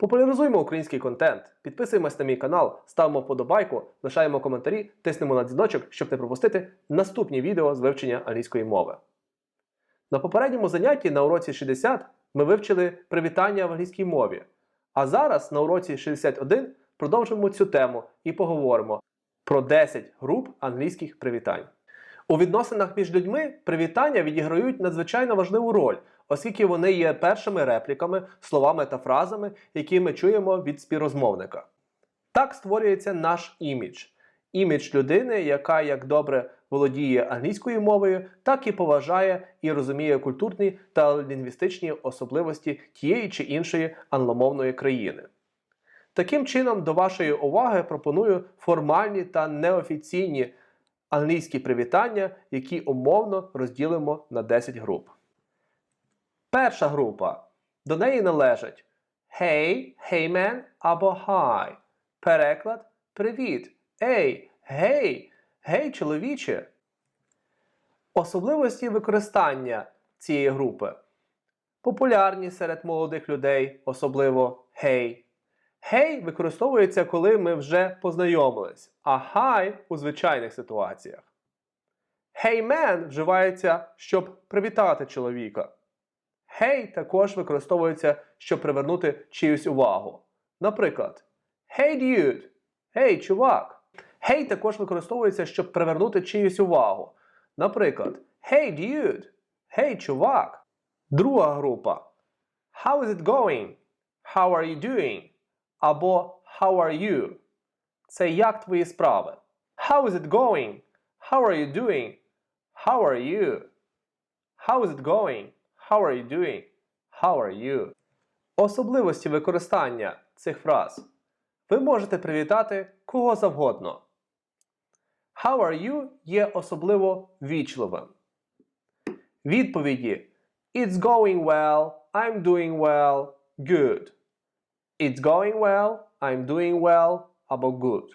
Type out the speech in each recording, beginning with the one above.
Популяризуємо український контент, підписуємось на мій канал, ставимо вподобайку, лишаємо коментарі, тиснемо на дзвіночок, щоб не пропустити наступні відео з вивчення англійської мови. На попередньому занятті на уроці 60 ми вивчили привітання в англійській мові. А зараз на уроці 61 продовжимо цю тему і поговоримо про 10 груп англійських привітань. У відносинах між людьми привітання відіграють надзвичайно важливу роль, оскільки вони є першими репліками, словами та фразами, які ми чуємо від співрозмовника. Так створюється наш імідж. Імідж людини, яка як добре володіє англійською мовою, так і поважає і розуміє культурні та лінгвістичні особливості тієї чи іншої англомовної країни. Таким чином, до вашої уваги пропоную формальні та неофіційні англійські привітання, які умовно розділимо на 10 груп. Перша група. До неї належать Hey, hey man або Hi. Переклад Привіт. Ей, гей, гей, чоловіче. Особливості використання цієї групи. Популярні серед молодих людей, особливо Hey. Hey використовується, коли ми вже познайомились, а hi у звичайних ситуаціях. Hey man вживається, щоб привітати чоловіка. Hey також використовується, щоб привернути чиюсь увагу. Наприклад, Hey dude! Hey, чувак! Hey також використовується, щоб привернути чиюсь увагу. Наприклад, Hey dude! Hey, чувак! Друга група. How is it going? How are you doing? Або How are you? Це як твої справи? How is it going? How are you doing? How are you? How is it going? How are you doing? How are you? Особливості використання цих фраз. Ви можете привітати кого завгодно. How are you є особливо вічливим. Відповіді It's going well, I'm doing well, good. It's going well, I'm doing well або good.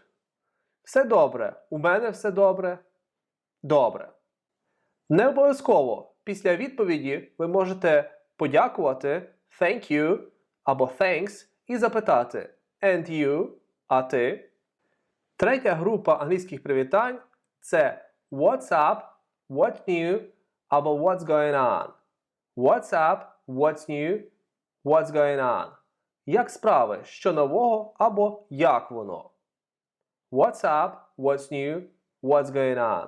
Все добре. У мене все добре. Добре. Не обов'язково після відповіді ви можете подякувати thank you або thanks і запитати and you, а ти. Третя група англійських привітань це What's up, What new або What's going on. What's up, What's new, What's going on. Як справи, що нового або як воно. What's up, What's new, What's going on.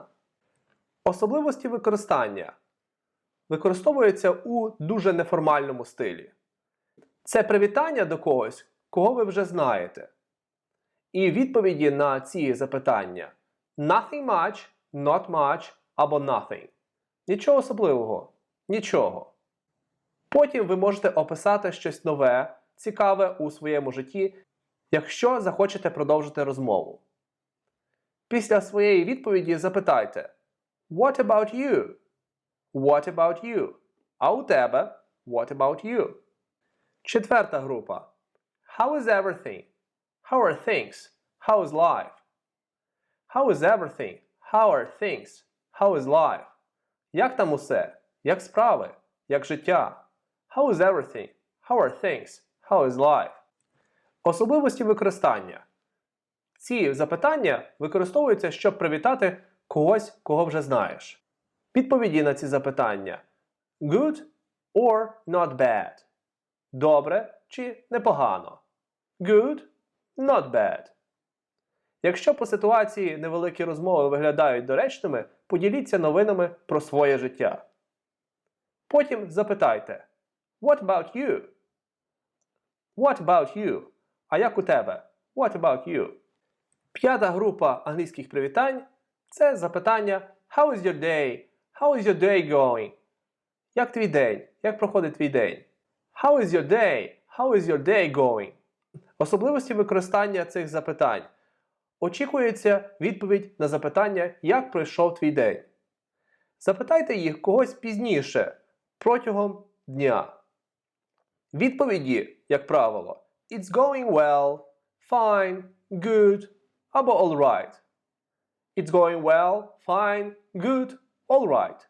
Особливості використання використовуються у дуже неформальному стилі. Це привітання до когось, кого ви вже знаєте. І відповіді на ці запитання nothing much, not much або nothing. Нічого особливого. Нічого. Потім ви можете описати щось нове, цікаве у своєму житті, якщо захочете продовжити розмову. Після своєї відповіді запитайте What about you? What about you? А у тебе What about you? Четверта група. How is everything? How are things? How is life? How is everything? How are things? How is life? Як там усе? Як справи? Як життя? How is everything? How are things? How is life? Особливості використання. Ці запитання використовуються, щоб привітати когось, кого вже знаєш. Відповіді на ці запитання good or not bad. Добре чи непогано. Good, not bad. Якщо по ситуації невеликі розмови виглядають доречними, поділіться новинами про своє життя. Потім запитайте What about you? What about you? А як у тебе? What about you? П'ята група англійських привітань це запитання How is your day? How is your day going? Як твій день? Як проходить твій день? How is your day? How is your day going? Особливості використання цих запитань. Очікується відповідь на запитання, як пройшов твій день. Запитайте їх когось пізніше протягом дня. Відповіді, як правило, It's going well, fine, good або all right. It's going well, fine, good, all right.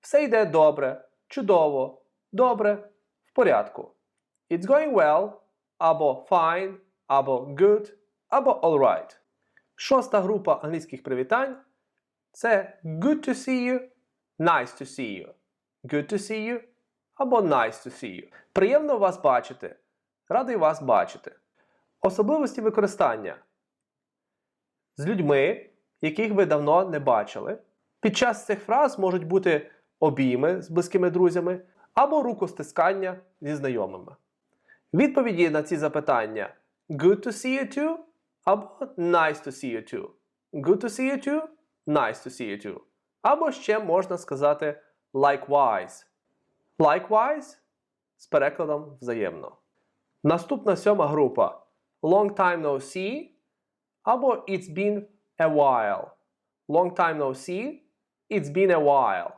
Все йде добре, чудово, добре, в порядку. It's going well або fine, або good, або all right. Шоста група англійських привітань це good to see you, nice to see you. Good to see you або nice to see you. Приємно вас бачити. Радий вас бачити. Особливості використання з людьми, яких ви давно не бачили. Під час цих фраз можуть бути обійми з близькими друзями або рукостискання зі знайомими. Відповіді на ці запитання good to see you too або nice to see you too. Good to see you too, nice to see you too. Або ще можна сказати likewise. Likewise з перекладом взаємно. Наступна сьома група long time no see або it's been a while. Long time no see, it's been a while.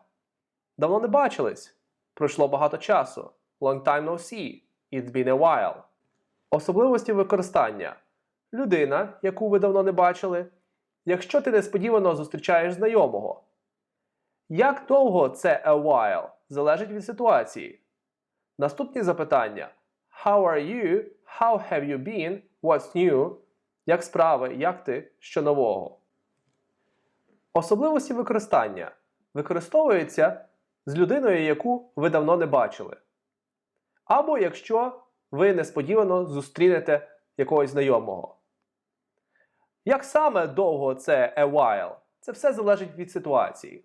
Давно не бачились. Пройшло багато часу. Long time no see, it's been a while. Особливості використання. Людина, яку ви давно не бачили. Якщо ти несподівано зустрічаєш знайомого. Як довго це a while залежить від ситуації. Наступні запитання: How are you? How have you been? What's new? Як справи? Як ти? Що нового? Особливості використання використовуються з людиною, яку ви давно не бачили. Або якщо ви несподівано зустрінете якогось знайомого. Як саме довго це a while? Це все залежить від ситуації.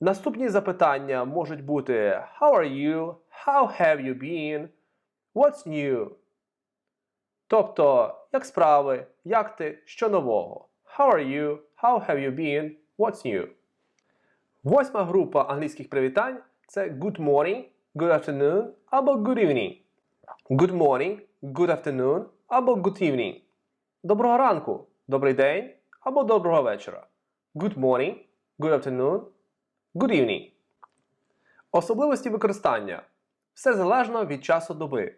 Наступні запитання можуть бути How are you? How have you been? What's new? Тобто, як справи, як ти, що нового? How are you? How have you been? What's new? Восьма група англійських привітань це good morning, good afternoon або good evening. Good morning, good afternoon або good evening. Доброго ранку, добрий день або доброго вечора. Good morning, good afternoon, good evening. Особливості використання. Все залежно від часу доби.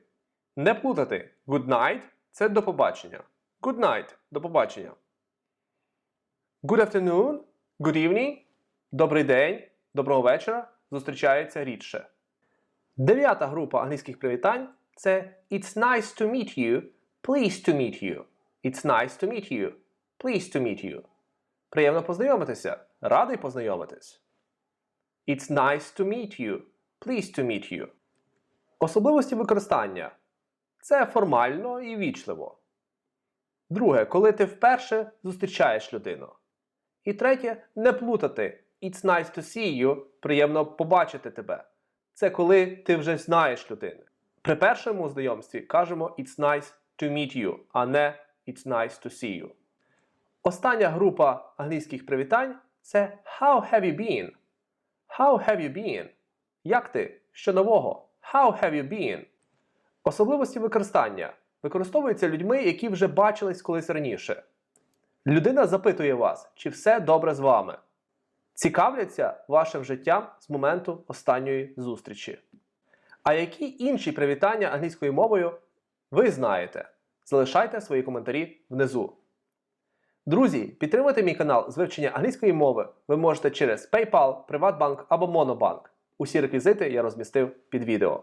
Не плутати good night це до побачення. Good night до побачення. Good afternoon, good evening, добрий день, доброго вечора зустрічається рідше. Дев'ята група англійських привітань це It's nice to meet you, pleased to meet you. It's nice to meet you, pleased to meet you. Приємно познайомитися. Радий познайомитись. It's nice to meet you, pleased to meet you. Особливості використання. Це формально і вічливо. Друге, коли ти вперше зустрічаєш людину. І третє, не плутати. It's nice to see you. Приємно побачити тебе. Це коли ти вже знаєш людину. При першому знайомстві кажемо It's nice to meet you, а не It's nice to see you. Остання група англійських привітань це How have you been? How have you been? Як ти? Що нового? How have you been? Особливості використання використовуються людьми, які вже бачились колись раніше. Людина запитує вас, чи все добре з вами. Цікавляться вашим життям з моменту останньої зустрічі. А які інші привітання англійською мовою ви знаєте? Залишайте свої коментарі внизу. Друзі, підтримати мій канал з вивчення англійської мови ви можете через PayPal, Приватбанк або Monobank. Усі реквізити я розмістив під відео.